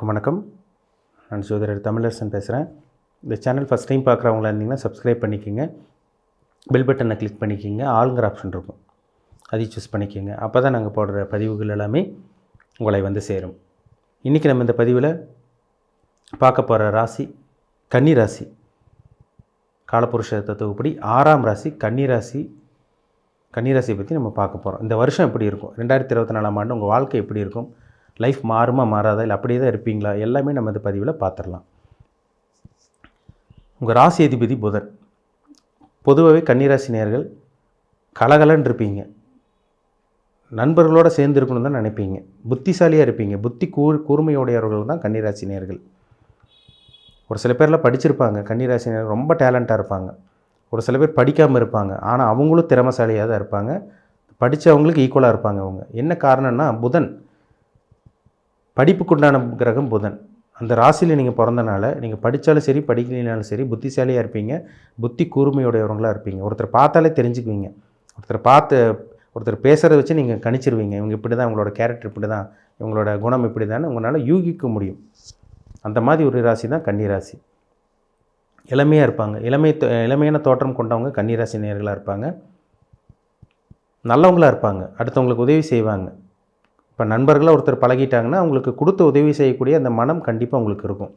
அனைவருக்கும் வணக்கம். நான் ஜோதிடர் தமிழரசன் பேசுகிறேன் இந்த சேனல் ஃபஸ்ட் டைம் பார்க்குறவங்களா இருந்தீங்கன்னா சப்ஸ்கிரைப் பண்ணிக்கோங்க. பெல் பட்டனை கிளிக் பண்ணிக்கோங்க. ஆளுங்கிற ஆப்ஷன் இருக்கும். அதை சூஸ் பண்ணிக்கோங்க. அப்போ தான் நாங்கள் போடுற பதிவுகள் எல்லாமே உங்களை வந்து சேரும். இன்றைக்கி நம்ம இந்த பதிவில் பார்க்க போகிற ராசி கன்னி ராசி காலப்புருஷ தத்துவப்படி ஆறாம் ராசி கன்னி ராசி கன்னிராசியை பற்றி நம்ம பார்க்க போகிறோம் இந்த வருஷம் எப்படி இருக்கும்? ரெண்டாயிரத்தி இருபத்தி நாலாம் ஆண்டு உங்கள் வாழ்க்கை எப்படி இருக்கும்? லைஃப் மாறுமா மாறாதா? இல்லை அப்படியே தான் இருப்பீங்களா? எல்லாமே நம்ம இந்த பதிவில் பார்த்துடலாம் உங்கள் ராசி அதிபதி புதன். பொதுவாகவே கன்னிராசி நேர்கள் கலகலன்னு இருப்பீங்க. நண்பர்களோடு சேர்ந்து தான் நினைப்பீங்க. புத்திசாலியாக இருப்பீங்க. புத்தி கூர் கூர்மையுடையவர்கள் தான் கன்னிராசி நேர்கள் ஒரு சில பேர்லாம் படிச்சிருப்பாங்க. கன்னிராசி நேர்கள் ரொம்ப டேலண்ட்டாக இருப்பாங்க. ஒரு சில பேர் படிக்காமல் இருப்பாங்க. ஆனால் அவங்களும் திறமசாலியாக தான் இருப்பாங்க. படித்தவங்களுக்கு ஈக்குவலாக இருப்பாங்க அவங்க. என்ன காரணம்னா புதன் படிப்புக்குண்டான கிரகம் புதன். அந்த ராசியில் நீங்கள் பிறந்தனால நீங்கள் படித்தாலும் சரி படிக்கலைனாலும் சரி புத்திசாலியாக இருப்பீங்க. புத்தி கூர்மையுடையவங்களாக இருப்பீங்க. ஒருத்தர் பார்த்தாலே தெரிஞ்சுக்குவீங்க. ஒருத்தர் பார்த்து ஒருத்தர் பேசுகிறத வச்சு நீங்கள் கணிச்சிருவீங்க. இவங்க இப்படி தான் இவங்களோட கேரக்டர் இப்படி தான் இவங்களோட குணம் இப்படி தான் உங்களால் யூகிக்க முடியும். அந்த மாதிரி ஒரு ராசி தான் கன்னி ராசி இளமையாக இருப்பாங்க. இளமை தோ- இளமையான தோற்றம் கொண்டவங்க கன்னிராசி நேர்களாக இருப்பாங்க. நல்லவங்களாக இருப்பாங்க. அடுத்தவங்களுக்கு உதவி செய்வாங்க. இப்போ நண்பர்களாக ஒருத்தர் பழகிட்டாங்கன்னா அவங்களுக்கு கொடுத்து உதவி செய்யக்கூடிய அந்த மனம் கண்டிப்பாக உங்களுக்கு இருக்கும்.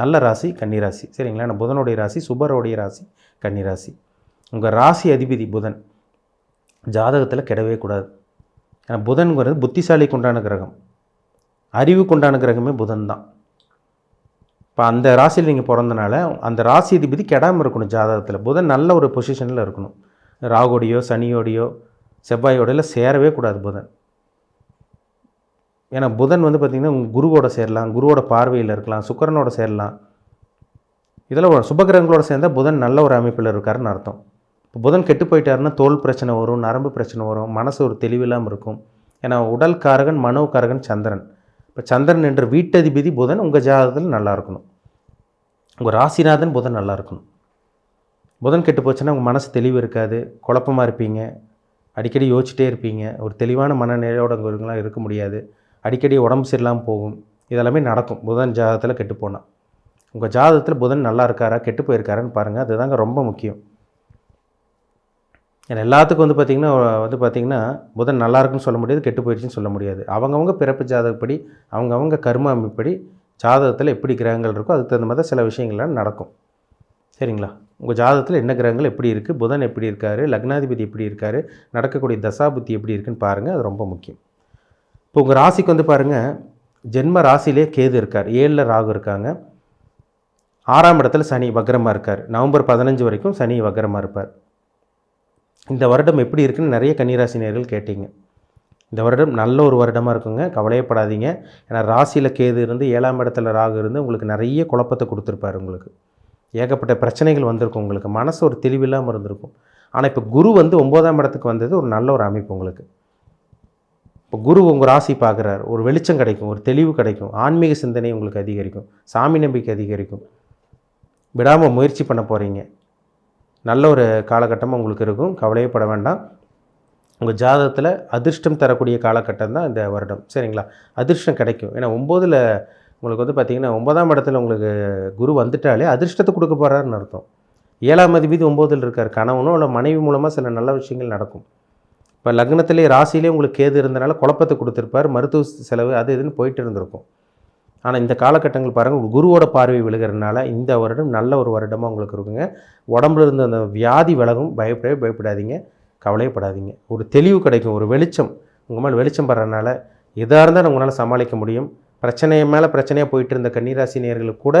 நல்ல ராசி கன்னிராசி சரிங்களா? நான் புதனுடைய ராசி சுபருடைய ராசி கன்னிராசி உங்கள் ராசி அதிபதி புதன் ஜாதகத்தில் கெடவே கூடாது. ஏன்னா புதன்கிறது புத்திசாலிக்கு உண்டான கிரகம். அறிவுக்கு உண்டான கிரகமே புதன் தான். இப்போ அந்த ராசியில் நீங்கள் பிறந்தனால அந்த ராசி அதிபதி கெடாமல் இருக்கணும் ஜாதகத்தில். புதன் நல்ல ஒரு பொசிஷனில் இருக்கணும். ராகுடையோ சனியோடையோ செவ்வாயோடையோ சேரவே கூடாது புதன். ஏன்னா புதன் வந்து பார்த்திங்கன்னா உங்கள் குருவோட சேரலாம் குருவோட பார்வையில் இருக்கலாம் சுக்கரனோட சேரலாம். இதெல்லாம் ஒரு சுபகிரகங்களோட சேர்ந்தால் புதன் நல்ல ஒரு அமைப்பில் இருக்காருன்னு அர்த்தம். இப்போ புதன் கெட்டு போயிட்டாருன்னா தோல் பிரச்சனை வரும் நரம்பு பிரச்சனை வரும் மனசு ஒரு தெளிவில்லாமல் இருக்கும். ஏன்னா உடல் காரகன் மனோ காரகன் சந்திரன். இப்போ சந்திரன் என்ற வீட்டதிபதி புதன் உங்கள் ஜாதகத்தில் நல்லா இருக்கணும். உங்கள் ராசிநாதன் புதன் நல்லா இருக்கணும். புதன் கெட்டு போச்சுன்னா உங்கள் மனசு தெளிவு இருக்காது குழப்பமாக இருப்பீங்க. அடிக்கடி யோசிச்சிட்டே இருப்பீங்க. ஒரு தெளிவான மனநிலையோட உங்களாம் இருக்க முடியாது. அடிக்கடி உடம்பு சரியில்லாமல் போகும். இதெல்லாமே நடக்கும். புதன் ஜாதகத்தில் கெட்டு போனால் உங்கள் ஜாதகத்தில் புதன் நல்லா இருக்காரா கெட்டு போயிருக்காரான்னு பாருங்கள் அதுதாங்க ரொம்ப முக்கியம். ஏன்னா எல்லாத்துக்கும் வந்து பார்த்திங்கன்னா வந்து பார்த்திங்கன்னா புதன் நல்லா இருக்குன்னு சொல்ல முடியாது கெட்டு போயிடுச்சுன்னு சொல்ல முடியாது. அவங்கவுங்க பிறப்பு ஜாதகப்படி அவங்கவுங்க கர்ம அமைப்படி ஜாதகத்தில் எப்படி கிரகங்கள் இருக்கோ அதுக்கு தகுந்த மாதிரி தான் சில விஷயங்கள்லாம் நடக்கும். சரிங்களா? உங்கள் ஜாதகத்தில் என்ன கிரகங்கள் எப்படி இருக்குது புதன் எப்படி இருக்கார் லக்னாதிபதி எப்படி இருக்கார் நடக்கக்கூடிய தசாபுத்தி எப்படி இருக்குன்னு பாருங்கள் அது ரொம்ப முக்கியம். இப்போ உங்கள் ராசிக்கு வந்து பாருங்கள் ஜென்ம ராசிலே கேது இருக்கார். ஏழில் ராகு இருக்காங்க. ஆறாம் இடத்துல சனி வக்ரமாக இருக்கார். நவம்பர் பதினஞ்சு வரைக்கும் சனி வக்ரமாக இருப்பார். இந்த வருடம் எப்படி இருக்குன்னு நிறைய கன்னிராசி நேர்கள் கேட்டீங்க. இந்த வருடம் நல்ல ஒரு வருடமாக இருக்குங்க. கவலையப்படாதீங்க. ஏன்னா ராசியில் கேது இருந்து ஏழாம் இடத்துல ராகு இருந்து உங்களுக்கு நிறைய குழப்பத்தை கொடுத்துருப்பாரு உங்களுக்கு. ஏகப்பட்ட பிரச்சனைகள் வந்திருக்கும் உங்களுக்கு. மனசு ஒரு தெளிவில்லாமல் இருந்திருக்கும். ஆனால் இப்போ குரு வந்து ஒம்போதாம் இடத்துக்கு வந்தது ஒரு நல்ல ஒரு அமைப்பு உங்களுக்கு. இப்போ குரு உங்கள் ராசி பார்க்குறாரு. ஒரு வெளிச்சம் கிடைக்கும் ஒரு தெளிவு கிடைக்கும் ஆன்மீக சிந்தனை உங்களுக்கு அதிகரிக்கும் சாமி நம்பிக்கை அதிகரிக்கும். விடாமல் முயற்சி பண்ண போகிறீங்க நல்ல ஒரு காலகட்டமாக உங்களுக்கு இருக்கும். கவலையப்பட வேண்டாம். உங்கள் ஜாதகத்தில் அதிர்ஷ்டம் தரக்கூடிய காலகட்டம் தான் இந்த வருடம். சரிங்களா? அதிர்ஷ்டம் கிடைக்கும். ஏன்னா ஒம்போதில் உங்களுக்கு வந்து பார்த்திங்கன்னா ஒன்பதாம் இடத்துல உங்களுக்கு குரு வந்துட்டாலே அதிர்ஷ்டத்தை கொடுக்க போகிறாருன்னு அர்த்தம். ஏழாம் அதிபதி ஒம்போதில் இருக்கார். கணவனோ இல்லை மனைவி மூலமாக சில நல்ல விஷயங்கள் நடக்கும். இப்போ லக்னத்திலே ராசியிலே உங்களுக்கு கேது இருந்தனால குழப்பத்தை கொடுத்துருப்பார். மருத்துவ செலவு அது இதுன்னு போயிட்டு இருந்திருக்கும். ஆனால் இந்த காலகட்டங்கள் பாருங்கள் குருவோட பார்வை விழுகிறதுனால இந்த வருடம் நல்ல ஒரு வருடமாக உங்களுக்கு இருக்குங்க. உடம்புல இருந்த அந்த வியாதி விலகும் பயப்படவே பயப்படாதீங்க. கவலையப்படாதீங்க ஒரு தெளிவு கிடைக்கும் ஒரு வெளிச்சம். உங்கள் மேலே வெளிச்சம் படுறதுனால எதாக இருந்தால் உங்களால் சமாளிக்க முடியும். பிரச்சனையை மேலே பிரச்சனையாக போயிட்டு இருந்த கன்னிராசி நேயர்களுக்கு கூட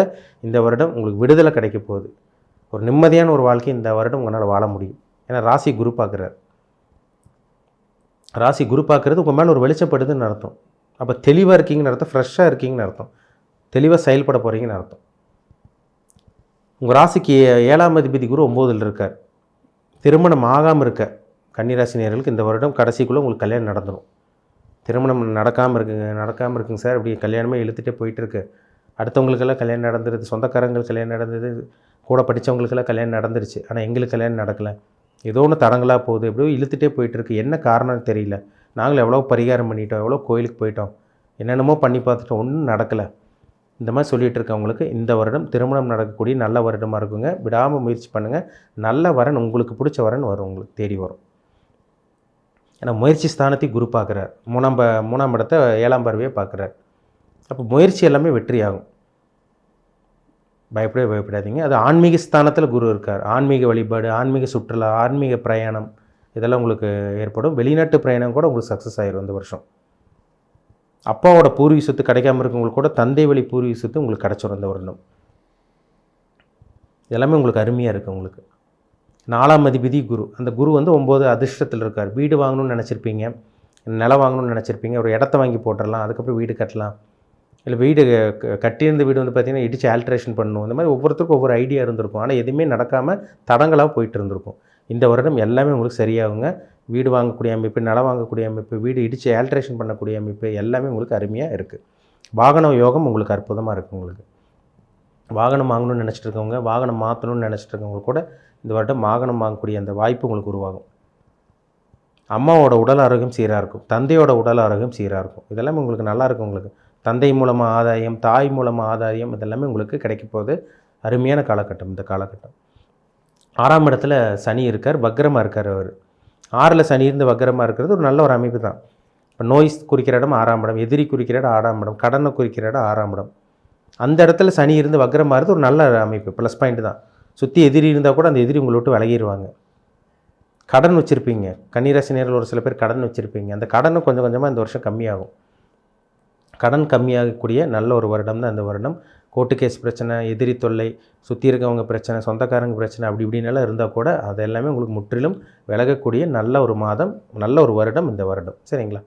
இந்த வருடம் உங்களுக்கு விடுதலை கிடைக்க போகுது. ஒரு நிம்மதியான ஒரு வாழ்க்கை இந்த வருடம் உங்களால் வாழ முடியும். ஏன்னா ராசி குரு பார்க்குறாரு. ராசி குரு பார்க்குறது உங்கள் மேலே ஒரு வெளிச்சப்படுதுன்னு அர்த்தம். அப்போ தெளிவாக இருக்கீங்கன்னு அர்த்தம் ஃப்ரெஷ்ஷாக இருக்கீங்கன்னு அர்த்தம். தெளிவாக செயல்பட போகிறீங்கன்னு அர்த்தம். உங்கள் ராசிக்கு ஏழாம் அதிபதி குரு ஒம்போதில் இருக்கார். திருமணம் ஆகாமல் இருக்க கன்னிராசி நேர்களுக்கு இந்த வருடம் கடைசிக்குள்ளே உங்களுக்கு கல்யாணம் நடந்துடும் திருமணம் நடக்காமல் இருக்குங்க நடக்காமல் இருக்குங்க சார். இப்படி கல்யாணமே இழுத்துட்டே போயிட்டுருக்கு. அடுத்தவங்களுக்கெல்லாம் கல்யாணம் நடந்துருது சொந்தக்காரங்களுக்கு கல்யாணம் நடந்தது கூட படித்தவங்களுக்கெல்லாம் கல்யாணம் நடந்துருச்சு. ஆனால் எங்களுக்கு கல்யாணம் நடக்கலை. ஏதோ ஒன்று தடங்களாக போகுது எப்படியோ இழுத்துட்டே போயிட்டுருக்கு. என்ன காரணம்னு தெரியல. நாங்களும் எவ்வளோ பரிகாரம் பண்ணிட்டோம் எவ்வளோ கோயிலுக்கு போயிட்டோம். என்னென்னமோ பண்ணி பார்த்துட்டோம் ஒன்றும் நடக்கலை. இந்த மாதிரி சொல்லிகிட்டு இருக்கவங்களுக்கு இந்த வருடம் திருமணம் நடக்கக்கூடிய நல்ல வருடமாக இருக்குங்க. விடாமல் முயற்சி பண்ணுங்கள் நல்ல வரன் உங்களுக்கு பிடிச்ச வரன் வரும் உங்களுக்கு தேடி வரும். ஏன்னா முயற்சி ஸ்தானத்தை குரு பார்க்குறார். மூணாம் ப மூணாம் இடத்த ஏழாம் பார்வையே பார்க்குறார். அப்போ முயற்சி எல்லாமே வெற்றி ஆகும் பயப்படவே பயப்படாதீங்க. அது ஆன்மீக ஸ்தானத்தில் குரு இருக்கார். ஆன்மீக வழிபாடு ஆன்மீக சுற்றுலா ஆன்மீக பிரயாணம் இதெல்லாம் உங்களுக்கு ஏற்படும். வெளிநாட்டு பிரயாணம் கூட உங்களுக்கு சக்ஸஸ் ஆயிரும் இந்த வருஷம். அப்பாவோட பூர்வீக சொத்து கிடைக்காம இருக்கவங்களுக்கு கூட தந்தை வழி பூர்வீக சொத்து உங்களுக்கு கிடச்சிடும் இந்த வருடம். எல்லாமே உங்களுக்கு அருமையாக இருக்குது உங்களுக்கு. நாலாம் அதிபதி குரு. அந்த குரு வந்து ஒம்பது அதிர்ஷ்டத்தில் இருக்கார். வீடு வாங்கணும்னு நினச்சிருப்பீங்க. நிலம் வாங்கணும்னு நினச்சிருப்பீங்க. ஒரு இடத்த வாங்கி போட்டுடலாம் அதுக்கப்புறம் வீடு கட்டலாம். இல்லை வீடு க- கட்டியிருந்த வீடு வந்து பார்த்திங்கன்னா இடித்து ஆல்ட்ரேஷன் பண்ணணும் இந்த மாதிரி ஒவ்வொருத்தருக்கும் ஒவ்வொரு ஐடியா இருந்திருக்கும். ஆனால் எதுவுமே நடக்காமல் தடங்களாக போயிட்டு இருந்திருக்கும். இந்த வருடம் எல்லாமே உங்களுக்கு சரியாகுங்க. வீடு வாங்கக்கூடிய அமைப்பு நிலம் வாங்கக்கூடிய அமைப்பு வீடு இடித்து ஆல்ட்ரேஷன் பண்ணக்கூடிய அமைப்பு எல்லாமே உங்களுக்கு அருமையாக இருக்குது வாகன யோகம் உங்களுக்கு அற்புதமாக இருக்குது உங்களுக்கு. வாகனம் வாங்கணும்னு நினச்சிட்டு இருக்கவங்க வாகனம் மாற்றணும்னு நினச்சிட்டு இருக்கவங்க கூட இந்த வருடம் வாகனம் வாங்கக்கூடிய அந்த வாய்ப்பு உங்களுக்கு உருவாகும். அம்மாவோட உடல் ஆரோக்கியம் சீராக இருக்கும். தந்தையோட உடல் ஆரோக்கியம் சீராக இருக்கும். இதெல்லாமே உங்களுக்கு நல்லா இருக்கும் உங்களுக்கு. தந்தை மூலமாக ஆதாயம் தாய் மூலமாக ஆதாயம் இதெல்லாமே உங்களுக்கு கிடைக்க போகுது. அருமையான காலகட்டம் இந்த காலகட்டம். ஆறாம் இடத்துல சனி இருக்கார் வக்ரமாக இருக்கார் அவர். ஆறில் சனி இருந்து வக்ரமாக இருக்கிறது ஒரு நல்ல ஒரு அமைப்பு தான். இப்போ நோய் குறிக்கிற இடம் ஆறாம் இடம் எதிரி குறிக்கிற இடம் ஆறாம் இடம் கடனை குறிக்கிற இடம் ஆறாம் இடம். அந்த இடத்துல சனி இருந்து வக்ரமாக இருந்து ஒரு நல்ல அமைப்பு ப்ளஸ் பாயிண்ட் தான். சுற்றி எதிரி இருந்தால் கூட அந்த எதிரி உங்களை விட்டு விலகிடுவாங்க கடன் வச்சுருப்பீங்க. கன்னிராசினியர்கள் ஒரு சில பேர் கடன் வச்சுருப்பீங்க. அந்த கடனும் கொஞ்சம் கொஞ்சமாக இந்த வருஷம் கம்மியாகும். கடன் கம்மியாகக்கூடிய நல்ல ஒரு வருடம் தான் இந்த வருடம். கோர்ட்டு கேஸ் பிரச்சனை எதிரி தொல்லை சுற்றி இருக்கவங்க பிரச்சனை சொந்தக்காரங்க பிரச்சனை அப்படி இப்படின்னாலாம் இருந்தால் கூட அது எல்லாமே உங்களுக்கு முற்றிலும் விலகக்கூடிய நல்ல ஒரு மாதம் நல்ல ஒரு வருடம் இந்த வருடம். சரிங்களா?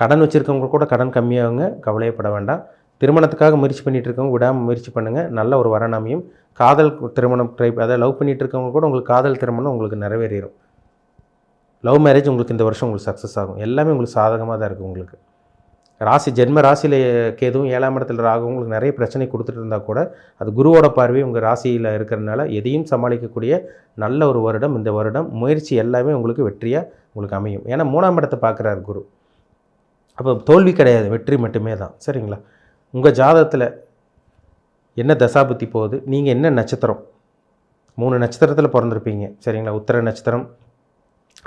கடன் வச்சுருக்கவங்க கூட கடன் கம்மியாகுங்க கவலையப்பட வேண்டாம். திருமணத்துக்காக முயற்சி பண்ணிகிட்டு இருக்கவங்க விடாமல் முயற்சி பண்ணுங்கள் நல்ல ஒரு வரன் அமையும் காதல் திருமணம் ட்ரை அதாவது லவ் பண்ணிட்டு இருக்கவங்க கூட உங்களுக்கு காதல் திருமணம் உங்களுக்கு நிறைவேறிடும் லவ் மேரேஜ் உங்களுக்கு இந்த வருஷம் உங்களுக்கு சக்ஸஸ் ஆகும். எல்லாமே உங்களுக்கு சாதகமாக தான் இருக்குது உங்களுக்கு. ராசி ஜென்ம ராசியில் கேதுவும் ஏழாம் இடத்துல ராகவும் உங்களுக்கு நிறைய பிரச்சனை கொடுத்துட்டு இருந்தால் கூட அது குருவோட பார்வை உங்கள் ராசியில் இருக்கிறதுனால எதையும் சமாளிக்கக்கூடிய நல்ல ஒரு வருடம். இந்த வருடம் முயற்சி எல்லாமே உங்களுக்கு வெற்றியாக உங்களுக்கு அமையும். ஏன்னா மூணாம் இடத்தை பார்க்குறாரு குரு. அப்போ தோல்வி கிடையாது. வெற்றி மட்டுமே தான். சரிங்களா? உங்கள் ஜாதகத்தில் என்ன தசாபுத்தி போகுது? நீங்கள் என்ன நட்சத்திரம்? மூணு நட்சத்திரத்தில் பிறந்திருப்பீங்க. சரிங்களா? உத்தர நட்சத்திரம்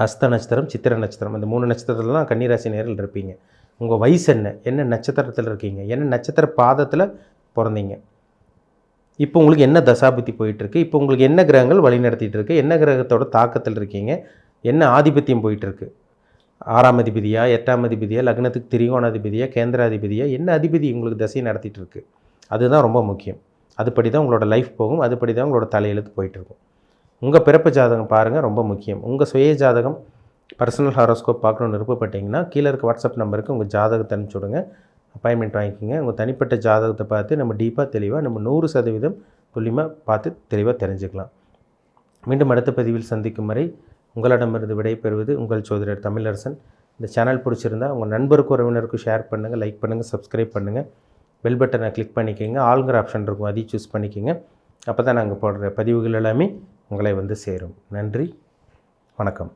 அஸ்த நட்சத்திரம் சித்திர நட்சத்திரம். இந்த மூணு நட்சத்திரத்தில் தான் கன்னிராசி நேரில் இருப்பீங்க. உங்கள் வயசு என்ன? என்ன நட்சத்திரத்தில் இருக்கீங்க? என்ன நட்சத்திர பாதத்தில் பிறந்தீங்க? இப்போ உங்களுக்கு என்ன தசாபுத்தி போயிட்டுருக்கு? இப்போ உங்களுக்கு என்ன கிரகங்கள் வழி நடத்திட்டு இருக்கு? என்ன கிரகத்தோட தாக்கத்தில் இருக்கீங்க? என்ன ஆதிபத்தியம் போயிட்டுருக்கு? ஆறாம் அதிபதியா எட்டாம் அதிபதியா லக்னத்துக்கு திரிகோணாதிபதியா கேந்திராதிபதியா என்ன அதிபதி உங்களுக்கு தசையை நடத்திட்டு இருக்கு? அதுதான் ரொம்ப முக்கியம். அதுபடி தான் உங்களோட லைஃப் போகும். அதுபடி தான் உங்களோட தலையெழுத்து போயிட்டுருக்கும். உங்கள் பிறப்பு ஜாதகம் பாருங்கள் ரொம்ப முக்கியம். உங்கள் சுய ஜாதகம் பர்சனல் ஹாரோஸ்கோப் பார்க்கணுன்னு விருப்பப்பட்டீங்கன்னா கீழே இருக்க வாட்ஸ்அப் நம்பருக்கு உங்கள் ஜாதகத்தை அனுப்பிச்சி விடுங்க. அப்பாயின்மெண்ட் வாங்கிக்கோங்க. உங்கள் தனிப்பட்ட ஜாதகத்தை பார்த்து நம்ம டீப்பாக தெளிவாக நம்ம நூறு சதவீதம் துல்லியமாக பார்த்து தெளிவாக தெரிஞ்சுக்கலாம். மீண்டும் அடுத்த பதிவில் சந்திக்கும் வரை உங்களிடமிருந்து விடைபெறுவது உங்கள் சோதரர் தமிழரசன். இந்த சேனல் பிடிச்சிருந்தா உங்கள் நண்பருக்கு உறவினருக்கும் ஷேர் பண்ணுங்கள் லைக் பண்ணுங்கள் சப்ஸ்கிரைப் பண்ணுங்கள் பெல் பட்டனை கிளிக் பண்ணிக்கோங்க. ஆளுங்கிற ஆப்ஷன் இருக்கும் அதையும் சூஸ் பண்ணிக்கோங்க. அப்போ தான் நாங்கள் போடுற பதிவுகள் எல்லாமே உங்களை வந்து சேரும். நன்றி. வணக்கம்.